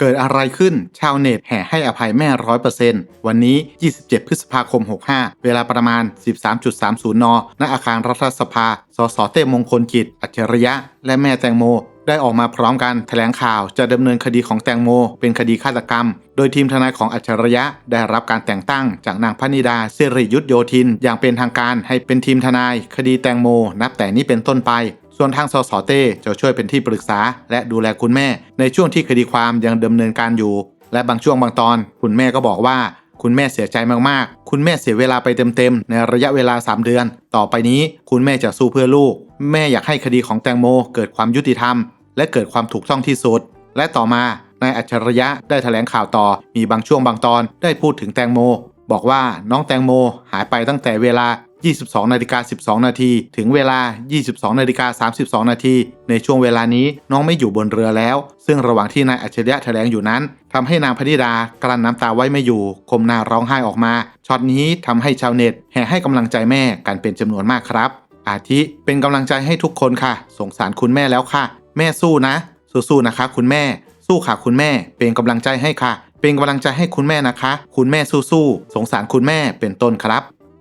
เกิดอะไรขึ้น ชาวเน็ตแห่ให้อภัยแม่ร้อยเปอร์เซ็นต์วันนี้ 27 พฤษภาคม 65 เวลาประมาณ 13.30 น ณ อาคารรัฐสภา สสเต้มงคลกิจ อัจฉริยะ และแม่แตงโมได้ออกมาพร้อมกันแถลงข่าวจะดำเนินคดีของแตงโม เป็นคดีฆาตกรรม โดยทีมทนายของอัจฉริยะ ได้รับการแต่งตั้งจากนางพนิดาสิริยุทธโยธิน อย่างเป็นทางการให้เป็นทีมทนาย คดีแตงโม นับแต่นี้เป็นต้นไป ส่วนทางสสเต้จะช่วยเป็นที่ปรึกษา และดูแลคุณแม่ ในช่วงที่คดีความยังดำเนินการอยู่ และบางช่วงบางตอน คุณแม่ก็บอกว่าคุณแม่เสียใจมากๆ คุณแม่เสียเวลาไปเต็มๆ ในระยะเวลา 3 เดือน ต่อไปนี้คุณแม่จะสู้เพื่อลูก แม่อยากให้คดีของแตงโม เกิดความยุติธรรม และเกิดความถูกต้องที่สุด และต่อมานายอัจฉริยะได้แถลงข่าวต่อ มีบางช่วงบางตอนได้พูดถึงแตงโม บอกว่าน้องแตงโมหายไปตั้งแต่เวลา 22นาฬิกา12 นาที ถึงเวลา 22นาฬิกา32 นาที ในช่วงเวลานี้น้องไม่อยู่บนเรือแล้ว ซึ่งระหว่างที่นายอัจฉริยะแถลงอยู่นั้นทำให้นางพนิดากลั้นน้ำตาไว้ไม่อยู่คมหน้าร้องไห้ออกมา ช็อตนี้ทำให้ชาวเน็ตแห่ให้กำลังใจแม่กันเป็นจำนวนมากครับ อาทิเป็นกำลังใจให้ทุกคนค่ะ สงสารคุณแม่แล้วค่ะ แม่สู้นะ สู้ๆนะคะ คุณแม่ สู้ค่ะคุณแม่ เป็นกำลังใจให้ค่ะ เป็นกำลังใจให้คุณแม่นะคะ คุณแม่สู้ๆสงสารคุณแม่เป็นต้นครับ